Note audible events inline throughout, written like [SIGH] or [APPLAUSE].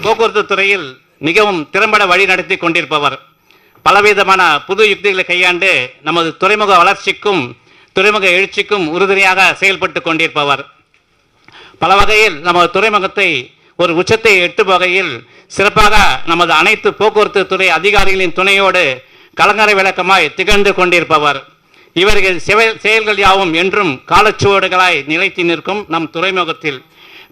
போக்குவரத்து துறையில் மிகவும் திறம்பட வழி நடத்தி கொண்டிருப்பவர். பலவிதமான புது யுக்திகளை கையாண்டு நமது துறைமுக வளர்ச்சிக்கும் துறைமுக எழுச்சிக்கும் உறுதுணையாக செயல்பட்டு கொண்டிருப்பவர். பல வகையில் நமது துறைமுகத்தை ஒரு உச்சத்தை எட்டும் வகையில் சிறப்பாக நமது அனைத்து போக்குவரத்து துறை அதிகாரிகளின் துணையோடு கலங்கரை விளக்கமாய் திகழ்ந்து கொண்டிருப்பவர். இவர்கள் செயல்கள் யாவும் என்றும் காலச்சுவடுகளாய் நிலைத்து நிற்கும் நம் துறைமுகத்தில்.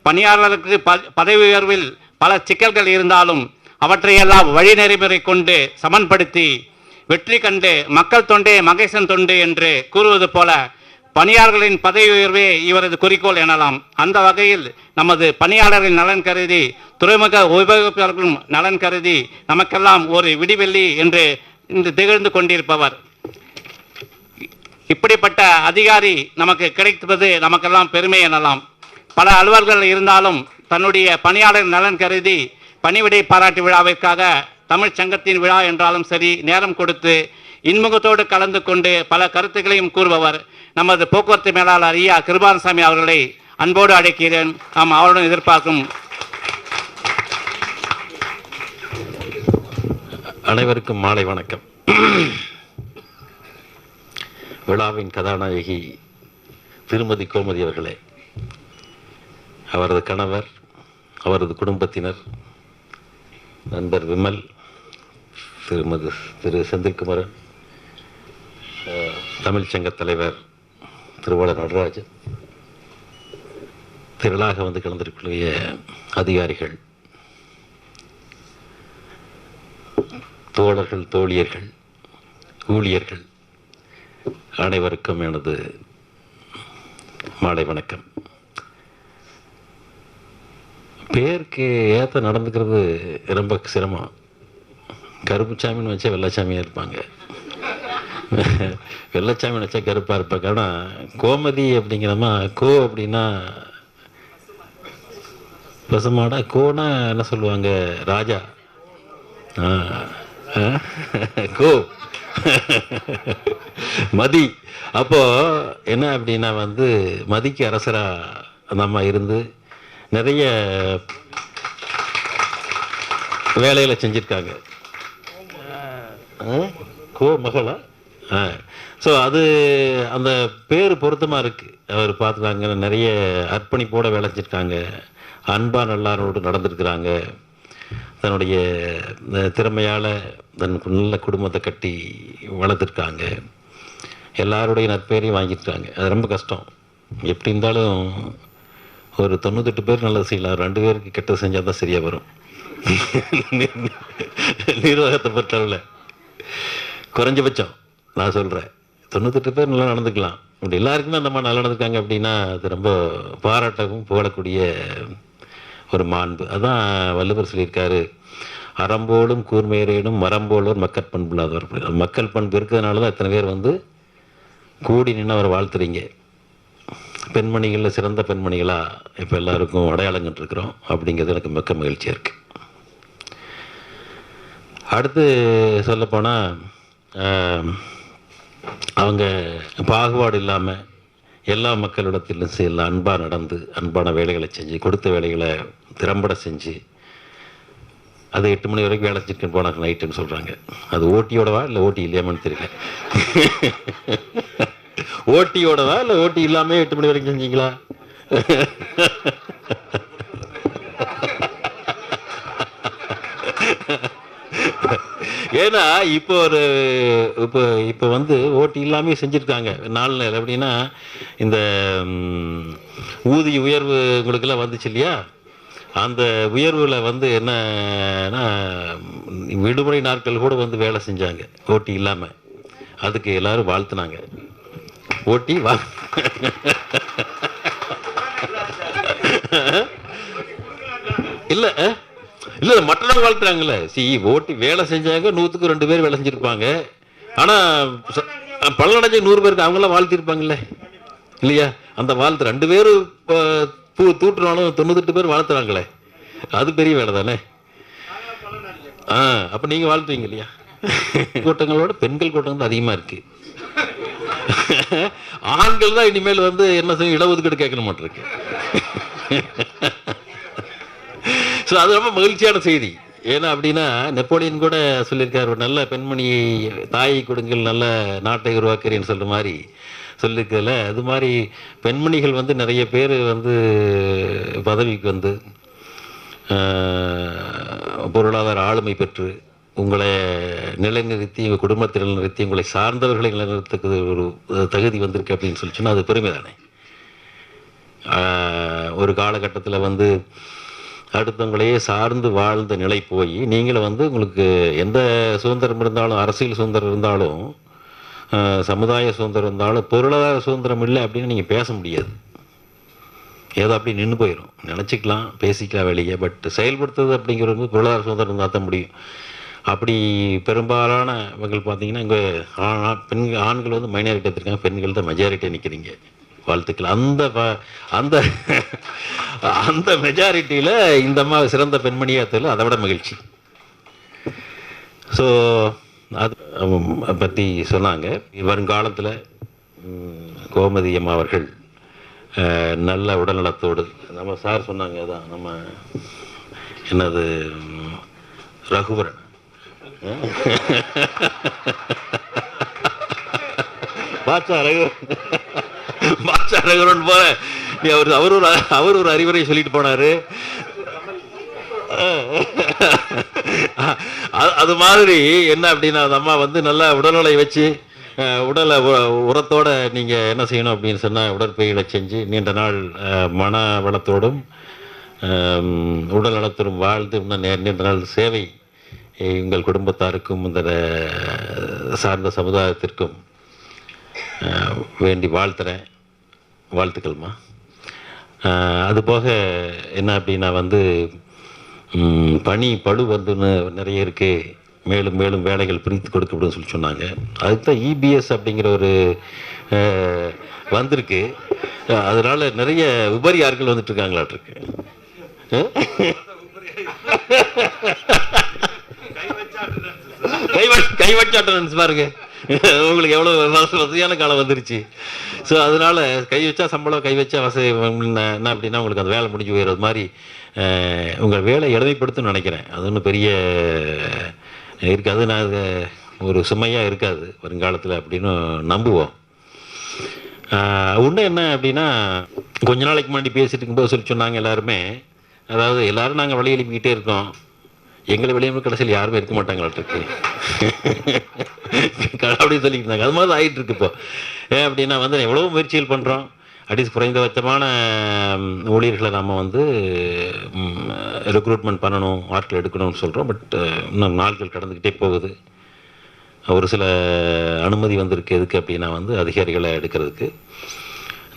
பணியாளர்களுக்கு ப- பதவி உயர்வில் பல சிக்கல்கள் இருந்தாலும் அவற்றையெல்லாம் வழி நெறிமுறை கொண்டு சமன்படுத்தி வெற்றி கண்டு மக்கள் தொண்டே மகேசன் தொண்டு என்று கூறுவது போல பணியாளர்களின் பதவி உயர்வே இவரது குறிக்கோள் எனலாம். அந்த வகையில் நமது பணியாளர்களின் நலன் கருதி துறைமுக உபயோகிப்பாளர்களும் நலன் கருதி நமக்கெல்லாம் ஒரு விடிவெள்ளி என்று இன்று திகழ்ந்து கொண்டிருப்பவர். இப்படிப்பட்ட அதிகாரி நமக்கு கிடைப்பது நமக்கெல்லாம் பெருமை எனலாம். பல அலுவல்கள் இருந்தாலும் தன்னுடைய பணியாளர் நலன் கருதி பணிவிடை பாராட்டு விழாவிற்காக தமிழ் சங்கத்தின் விழா என்றாலும் சரி நேரம் கொடுத்து இன்முகத்தோடு கலந்து கொண்டு பல கருத்துக்களையும் கூறுபவர் நமது போக்குவரத்து மேலாளர் ஐயா கிருபானசாமி அவர்களை அன்போடு அழைக்கிறேன். நாம் அவருடன் எதிர்பார்க்கும் அனைவருக்கும் மாலை வணக்கம். விழாவின் கதாநாயகி திருமதி கோமதி அவர்களே அவரது கணவர் அவரது குடும்பத்தினர் நண்பர் விமல் திருமதி திரு செந்தில்குமரன் தமிழ்ச்சங்க தலைவர் திருவாளர் நடராஜன் திரளாக வந்து கலந்திருக்கக்கூடிய அதிகாரிகள் தோழர்கள் தோழியர்கள் ஊழியர்கள் அனைவருக்கும் எனது மாலை வணக்கம். பேருக்கு ஏற்ற நடந்துக்கிறது ரொம்ப சிரமம். கருப்புச்சாமின்னு வச்சா வெள்ளச்சாமியாக இருப்பாங்க. வெள்ளச்சாமின்னு வச்சா கருப்பாக இருப்பாங்க. ஆனால் கோமதி அப்படிங்கிறமா கோ அப்படின்னா பசுமாடா கோனா என்ன சொல்லுவாங்க? ராஜா. ஆ, கோ. மதி. அப்போது என்ன அப்படின்னா வந்து மதிக்கு அரசராக நம்ம இருந்து நிறைய வேலைகளை செஞ்சுருக்காங்க. கோ மகளா? ஆ. ஸோ அது அந்த பேர் பொருத்தமாக இருக்குது அவர் பார்த்துட்டாங்க நிறைய அர்ப்பணிப்போட வேலை செஞ்சுருக்காங்க. அன்பாக நல்லாரோடு நடந்திருக்கிறாங்க. தன்னுடைய திறமையால் தன் நல்ல குடும்பத்தை கட்டி வளர்த்துருக்காங்க. எல்லாருடைய நற்பெயரையும் வாங்கியிருக்காங்க அது ரொம்ப கஷ்டம். எப்படி இருந்தாலும் ஒரு தொண்ணூத்தெட்டு பேர் நல்லா செய்யலாம். ரெண்டு பேருக்கு கெட்ட செஞ்சால் தான் சரியாக வரும். நிர்வாகத்தை பொறுத்தளவில். குறைஞ்சபட்சம் நான் சொல்கிறேன் தொண்ணூத்தெட்டு பேர் நல்லா நடந்துக்கலாம். இப்படி எல்லாருக்குமே அந்த மாதிரி நல்லா நடந்துக்காங்க அப்படின்னா அது ரொம்ப பாராட்டவும் புகழக்கூடிய ஒரு மாண்பு. அதான் வள்ளுவர் சொல்லியிருக்காரு. அறம்போலும் கூர்மையரேனும் மரம்போலோர் மக்கள் பண்பு இல்லாதவர் மக்கள் பண்பு இருக்கிறதுனால தான் இத்தனை பேர் வந்து கூடி நின்று அவர் வாழ்த்துறீங்க. பெண்மணிகளில் சிறந்த பெண்மணிகளாக இப்போ எல்லாருக்கும் அடையாளம் கண்டிருக்கிறோம். அப்படிங்கிறது எனக்கு மிக்க மகிழ்ச்சியாக இருக்குது அடுத்து சொல்லப்போனால் அவங்க பாகுபாடு இல்லாமல் எல்லா மக்களிடத்திலும் எல்லாம் அன்பாக நடந்து அன்பான வேலைகளை செஞ்சு கொடுத்த வேலைகளை திறம்பட செஞ்சு அது எட்டு மணி வரைக்கும் வேலை செஞ்சுட்டு போனாங்க நைட்டுன்னு சொல்கிறாங்க அது ஓட்டியோடவா இல்லை ஓட்டி இல்லையாமன்னு தெரியல. ஓட்டியோடவா இல்லை ஓட்டி இல்லாமல் எட்டு மணி வரைக்கும் செஞ்சீங்களா? ஏன்னா இப்போ ஒரு இப்போ இப்போ வந்து ஓட்டி இல்லாமே செஞ்சுருக்காங்க நாலு நேரம். எப்படின்னா இந்த ஊதிய உயர்வு உங்களுக்கெல்லாம் வந்துச்சு இல்லையா? அந்த உயர்வில் வந்து என்னன்னா விடுமுறை நாட்கள் கூட வந்து வேலை செஞ்சாங்க ஓட்டி இல்லாமல் அதுக்கு எல்லோரும் வாழ்த்துனாங்க. ஓட்டி வா. இல்லை இல்லை மற்றவங்க வாழ்த்துறாங்கல்ல. சி ஓட்டி வேலை செஞ்சாங்க நூற்றுக்கு ரெண்டு பேர் வேலை செஞ்சுருப்பாங்க. ஆனால் பலனடைஞ்ச நூறு பேருக்கு அவங்களாம் வாழ்த்திருப்பாங்கல்ல. இல்லையா? அந்த வாழ்த்து ரெண்டு பேர் பூ தூட்டுனாலும் தொண்ணூத்தெட்டு பேர் வாழ்த்துறாங்களே. அது பெரிய வேலை தானே? ஆ அப்போ நீங்கள் வாழ்த்துவீங்க இல்லையா? கூட்டங்களோட பெண்கள் கூட்டங்கள் தான் அதிகமாக இருக்குது [LAUGHS] ஆண்கள் தான் இனிமேல் வந்து என்ன செய்யும் இடஒதுக்கீடு கேட்கணும் மாட்டிருக்கு ஸோ [LAUGHS] அது ரொம்ப மகிழ்ச்சியான செய்தி. ஏன்னா அப்படின்னா நெப்போலியன் கூட சொல்லியிருக்காரு ஒரு நல்ல பெண்மணியை தாயை கொடுங்கள் நல்ல நாட்டை உருவாக்குறேன்னு சொல்ற மாதிரி சொல்லியிருக்கல. அது மாதிரி பெண்மணிகள் வந்து நிறைய பேர் வந்து பதவிக்கு வந்து பொருளாதார ஆளுமை பெற்று உங்களை நிலைநிறுத்தி உங்கள் குடும்பத்தை நிலைநிறுத்தி உங்களை சார்ந்தவர்களை நிலைநிறுத்துக்கு ஒரு தகுதி வந்திருக்கு அப்படின்னு சொல்லி சொன்னால் அது பெருமை தானே ஒரு காலகட்டத்தில் வந்து அடுத்தவங்களையே சார்ந்து வாழ்ந்த நிலை போய் நீங்களும் வந்து உங்களுக்கு எந்த சுதந்திரம் இருந்தாலும் அரசியல் சுதந்திரம் இருந்தாலும் சமுதாய சுதந்திரம் இருந்தாலும் பொருளாதார சுதந்திரம் இல்லை அப்படின்னு நீங்கள் பேச முடியாது. ஏதோ அப்படி நின்று போயிடும் நினச்சிக்கலாம் பேசிக்கலாம் வெளியே பட் செயல்படுத்துறது அப்படிங்கிறது பொருளாதார சுதந்திரம் தான் முடியும். அப்படி பெரும்பாலான மக்கள் பார்த்தீங்கன்னா இங்கே பெண்கள் ஆண்கள் வந்து மைனாரிட்டி எடுத்திருக்காங்க பெண்கள் தான் மெஜாரிட்டி நிற்கிறீங்க வாழ்த்துக்கள். அந்த ப- அந்த அந்த மெஜாரிட்டியில் இந்த அம்மா சிறந்த பெண்மணியாத்தில் அதை விட மகிழ்ச்சி. ஸோ அது பற்றி சொன்னாங்க. வருங்காலத்தில் கோமதி அம்மா அவர்கள் நல்ல உடல்நலத்தோடு நம்ம சார் சொன்னாங்க அதான் நம்ம என்னது ரகுவரன். பாட்சா ரகுவரன் பாட்சா ரகுவரன் போல. நீ அவர் அவர் ஒரு அவர் ஒரு அறிவுரை சொல்லிட்டு போனாரு. அது- மாதிரி என்ன அப்படின்னா அந்த அம்மா வந்து நல்லா உடல்நிலை வச்சு உடலை உ- உரத்தோட நீங்கள் என்ன செய்யணும் அப்படின்னு சொன்னால் உடற்பயிரை செஞ்சு நீண்ட நாள் மன வளத்தோடும் உடல் நலத்தோடும் வாழ்ந்து இன்னும் நீண்ட நாள் சேவை எங்கள் குடும்பத்தாருக்கும் இந்த சார்ந்த சமுதாயத்திற்கும் வேண்டி வாழ்த்துறேன். வாழ்த்துக்கள்மா. அதுபோக என்ன அப்படின்னா வந்து பனி பழு பளு வந்து நிறைய இருக்குது மேலும் மேலும் வேலைகள் பிரித்து கொடுக்கப்படும் சொல்லி சொன்னாங்க. அதுக்கு தான் இபிஎஸ் அப்படிங்கிற ஒரு வந்திருக்கு. அதனால் அதனால நிறைய வந்துட்டு ஆட்கள் வந்துட்டு பாருங்க. உங்களுக்கு எவ்வளோ வசதியான காலம் வந்துருச்சு. ஸோ அதனால கை வச்சா சம்பளம் கை வச்சா வசதி என்ன என்ன அப்படின்னா உங்களுக்கு அந்த வேலை முடிஞ்சு போயிடுறது மாதிரி உங்கள் வேலை எளிமைப்படுத்தும்னு நினைக்கிறேன். அது ஒன்றும் பெரிய இருக்காது. நான் ஒரு சுமையாக இருக்காது வருங்காலத்தில் அப்படின்னு நம்புவோம். ஒன்று என்ன அப்படின்னா கொஞ்ச நாளைக்கு முன்னாடி பேசிட்டு இருக்கும்போது சொல்லி சொன்னாங்க எல்லாருமே. அதாவது எல்லோரும் நாங்கள் வழி எழுப்பிக்கிட்டே இருக்கோம். எங்களை வெளியே கடைசியில் யாருமே இருக்க மாட்டாங்களாட்டிருக்கு. அப்படின்னு சொல்லிட்டு இருந்தாங்க அது மாதிரி ஆகிட்டு இருக்கு இப்போ. ஏன் அப்படின்னா வந்து எவ்வளோ முயற்சிகள் பண்ணுறோம் அட்லீஸ்ட் குறைந்தபட்சமான ஊழியர்களை நம்ம வந்து ரெக்ரூட்மெண்ட் பண்ணணும் ஆட்கள் எடுக்கணும்னு சொல்கிறோம் பட் இன்னும் நாட்கள் கடந்துக்கிட்டே போகுது. ஒரு சில அனுமதி வந்திருக்கு. எதுக்கு அப்படின்னா வந்து அதிகாரிகளை எடுக்கிறதுக்கு.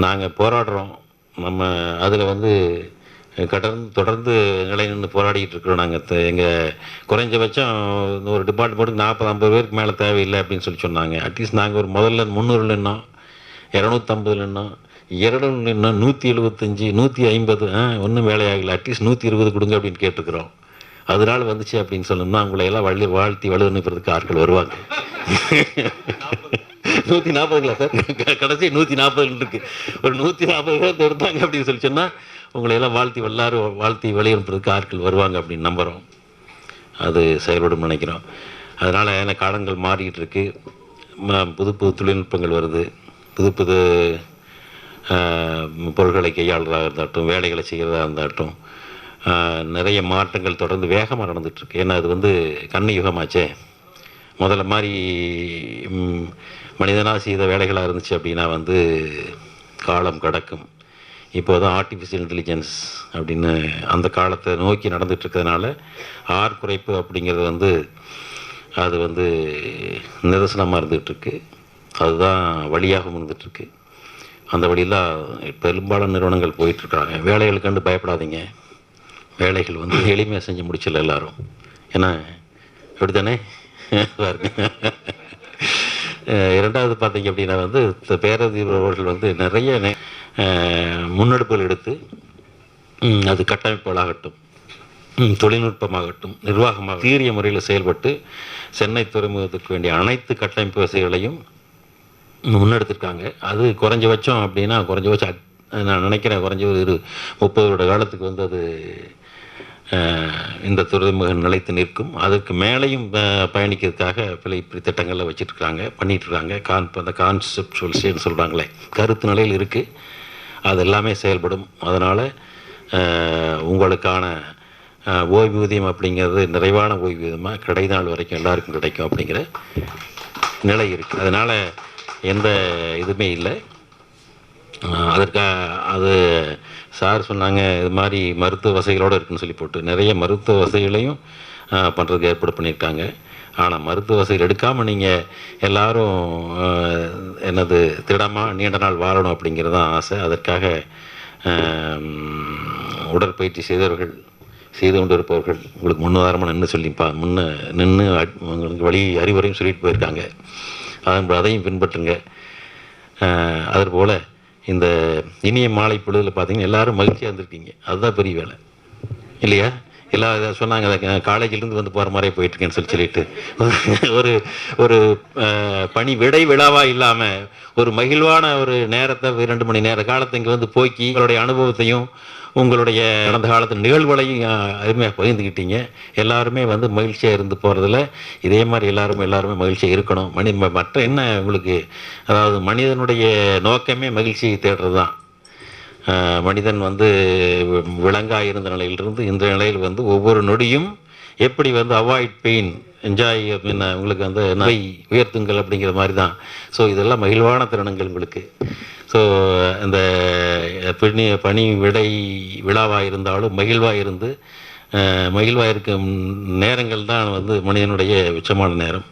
நாங்கள் போராடுறோம். நம்ம அதில் வந்து கடந்து தொடர்ந்து நிலை நின்று போராடிக்கிட்டு இருக்கிறோம் நாங்கள் எங்கள் குறைஞ்சபட்சம் ஒரு டிபார்ட்மெண்ட்டுக்கு நாற்பது ஐம்பது பேருக்கு மேலே தேவையில்லை அப்படின்னு சொல்லி சொன்னாங்க. அட்லீஸ்ட் நாங்கள் ஒரு முதல்ல முந்நூறு நின்னோம் இரநூத்தம்பது நின்னோம் இரநூறு நின்னோம் நூற்றி எழுபத்தஞ்சி நூற்றி ஐம்பது ஆ ஒன்றும் வேலையாகலை. அட்லீஸ்ட் நூற்றி இருபது கொடுங்க அப்படின்னு கேட்டுக்கிறோம் அதனால வந்துச்சு அப்படின்னு சொன்னோம்னா அவங்கள எல்லாம் வள்ளி வாழ்த்தி வலு அனுப்புறதுக்கு ஆட்கள் வருவாங்க. நூற்றி நாற்பதுங்களா சார்? கடைசி நூற்றி நாற்பதுன்னு இருக்குது ஒரு நூற்றி நாற்பது பேர் எடுத்தாங்க அப்படின்னு சொல்லி சொன்னால் உங்களை எல்லாம் வாழ்த்தி வல்லாறு வாழ்த்தி வழி அனுப்புறதுக்கு ஆட்கள் வருவாங்க அப்படின்னு நம்புகிறோம் அது செயல்படும் நினைக்கிறோம். அதனால் எனக்கு காலங்கள் மாறிக்கிட்டு இருக்குது ம- புது புது தொழில்நுட்பங்கள் வருது. புது புது பொருட்களை கையாளுறதாக இருந்தாட்டும் வேலைகளை செய்கிறதா இருந்தாட்டும் நிறைய மாற்றங்கள் தொடர்ந்து வேகமாக நடந்துகிட்ருக்கு ஏன்னா அது வந்து கண்ணு யுகமாச்சே. முதல்ல மாதிரி மனிதனாக செய்த வேலைகளாக இருந்துச்சு அப்படின்னா வந்து காலம் கடக்கும். இப்போ தான் ஆர்டிஃபிஷியல் இன்டெலிஜென்ஸ் அப்படின்னு அந்த காலத்தை நோக்கி நடந்துகிட்ருக்கிறதுனால ஆர் குறைப்பு அப்படிங்கிறது வந்து அது வந்து நிதர்சனமாக இருந்துகிட்ருக்கு அதுதான் வழியாகவும் இருந்துகிட்ருக்கு அந்த வழியில் பெரும்பாலான நிறுவனங்கள் போயிட்டுருக்குறாங்க வேலைகளுக்கு கண்டு பயப்படாதீங்க. வேலைகள் வந்து எளிமையாக செஞ்சு முடிச்சிடல எல்லாரும். ஏன்னா எப்படி தானே இரண்டாவது பார்த்தீங்க அப்படின்னா வந்து த- பேரதிபர் அவர்கள் வந்து நிறைய முன்னெடுப்புகள் எடுத்து அது கட்டமைப்புகளாகட்டும் தொழில்நுட்பமாகட்டும் நிர்வாகமாக தீரிய முறையில் செயல்பட்டு சென்னை துறைமுகத்துக்கு வேண்டிய அனைத்து கட்டமைப்பு வசதிகளையும் முன்னெடுத்திருக்காங்க. அது குறைஞ்சபட்சம் அப்படின்னா குறைஞ்சபட்சம் நான் நினைக்கிறேன் குறைஞ்ச ஒரு இரு முப்பது வருட காலத்துக்கு வந்து அது இந்த துறைமுகம் நிலைத்து நிற்கும். அதற்கு மேலேயும் பயணிக்கிறதுக்காக பல இப்படி திட்டங்களை வச்சிட்ருக்காங்க பண்ணிகிட்ருக்காங்க கான் அந்த கான்செப்டுவல்ஸ்ன்னு சொல்கிறாங்களே கருத்து நிலையில் இருக்குது அது எல்லாமே செயல்படும். அதனால் உங்களுக்கான ஓய்வூதியம் அப்படிங்கிறது நிறைவான ஓய்வூதியமாக கடை நாள் வரைக்கும் எல்லாருக்கும் கிடைக்கும் அப்படிங்கிற நிலை இருக்குது அதனால் எந்த இதுவுமே இல்லை. அதற்காக அது சார் சொன்னாங்க இது மாதிரி மருத்துவ வசதிகளோடு இருக்குன்னு சொல்லி போட்டு நிறைய மருத்துவ வசதிகளையும் பண்ணுறதுக்கு ஏற்பாடு பண்ணியிருக்காங்க. ஆனால் மருத்துவ வசதிகள் எடுக்காமல் நீங்கள் எல்லாரும் என்னது திடமாக நீண்ட நாள் வாழணும் அப்படிங்கிறது தான் ஆசை. அதற்காக உடற்பயிற்சி செய்தவர்கள் செய்து கொண்டிருப்பவர்கள் உங்களுக்கு முன்னுதாரமாக நின்று சொல்லி பா முன்ன நின்று உங்களுக்கு வழி அறிவுரையும் சொல்லிட்டு போயிருக்காங்க. அதன் அதையும் பின்பற்றுங்க. அதற்போல் இந்த இனிய மாலை பொழுதில் பார்த்தீங்கன்னா எல்லாரும் மகிழ்ச்சியாக இருந்திருக்கீங்க அதுதான் பெரிய வேலை. இல்லையா? எல்லா இதை சொன்னாங்க. அதை காலேஜிலேருந்து வந்து போகிற மாதிரியே போயிட்டுருக்கேன்னு சொல்லி சொல்லிட்டு. ஒரு ஒரு பணி விடை விழாவாக இல்லாமல் ஒரு மகிழ்வான ஒரு நேரத்தை ரெண்டு மணி நேர காலத்தை இங்கே வந்து போக்கி உங்களுடைய அனுபவத்தையும் உங்களுடைய கடந்த காலத்து நிகழ்வுகளையும் அருமையாக பகிர்ந்துக்கிட்டீங்க எல்லாருமே வந்து மகிழ்ச்சியாக இருந்து போகிறதுல இதே மாதிரி எல்லாரும் எல்லாருமே மகிழ்ச்சியாக இருக்கணும். மனி ம- மற்ற என்ன உங்களுக்கு அதாவது மனிதனுடைய நோக்கமே மகிழ்ச்சியை தேடுறது தான் மனிதன் வந்து விலங்காக இருந்த நிலையிலிருந்து இந்த நிலையில் வந்து ஒவ்வொரு நொடியும் எப்படி வந்து அவாய்ட் பெயின் என்ஜாய் அப்படின்னா உங்களுக்கு வந்து நோய் உயர்த்துங்கள் அப்படிங்கிற மாதிரி தான் ஸோ இதெல்லாம் மகிழ்வான தருணங்கள் உங்களுக்கு. ஸோ இந்த பணி பணி விடை விழாவாக இருந்தாலும் மகிழ்வாக இருந்து மகிழ்வாக இருக்கும் நேரங்கள் தான் வந்து மனிதனுடைய உச்சமான நேரம்.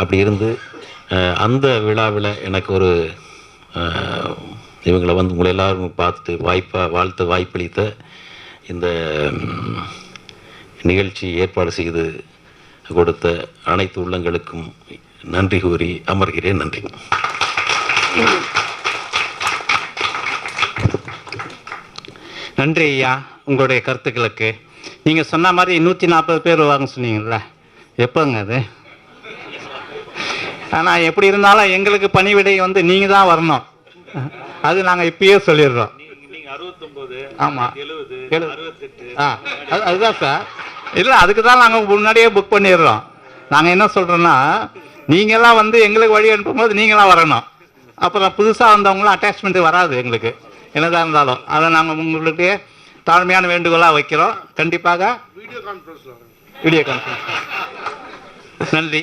அப்படி இருந்து அந்த விழாவில் எனக்கு ஒரு இவங்களை வந்து உங்களை எல்லாரும் பார்த்துட்டு வாய்ப்பாக வாழ்த்து வாய்ப்பளித்த இந்த நிகழ்ச்சி ஏற்பாடு செய்து கொடுத்த அனைத்து உள்ளங்களுக்கும் நன்றி கூறி அமர்கிறேன். நன்றி. நன்றி ஐயா உங்களுடைய கருத்துக்களுக்கு. நீங்கள் சொன்ன மாதிரி நூற்றி நாற்பது பேர் வருவாங்க சொன்னீங்கல்ல. எப்போங்க அது? ஆனால் எப்படி இருந்தாலும் எங்களுக்கு பணிவிடை வந்து நீங்கள் தான் வரணும். அது நாங்கள் இப்பயே சொல்லிடுறோம். ஆமாம் ஆ அது அதுதான் சார் இல்லை அதுக்கு தான் நாங்கள் முன்னாடியே புக் பண்ணிடுறோம். நாங்கள் என்ன சொல்கிறோன்னா நீங்களாம் வந்து எங்களுக்கு வழி அனுப்பும்போது நீங்களாம் வரணும். அப்புறம் புதுசாக வந்தவங்களும் அட்டாச்மெண்ட் வராது எங்களுக்கு. என்னதான் இருந்தாலும். அதை நாங்கள் உங்களுக்கு தாழ்மையான வேண்டுகோளாக வைக்கிறோம். கண்டிப்பாக வீடியோ கான்ஃபரன்ஸ் வீடியோ கான்ஃபரன்ஸ் நன்றி.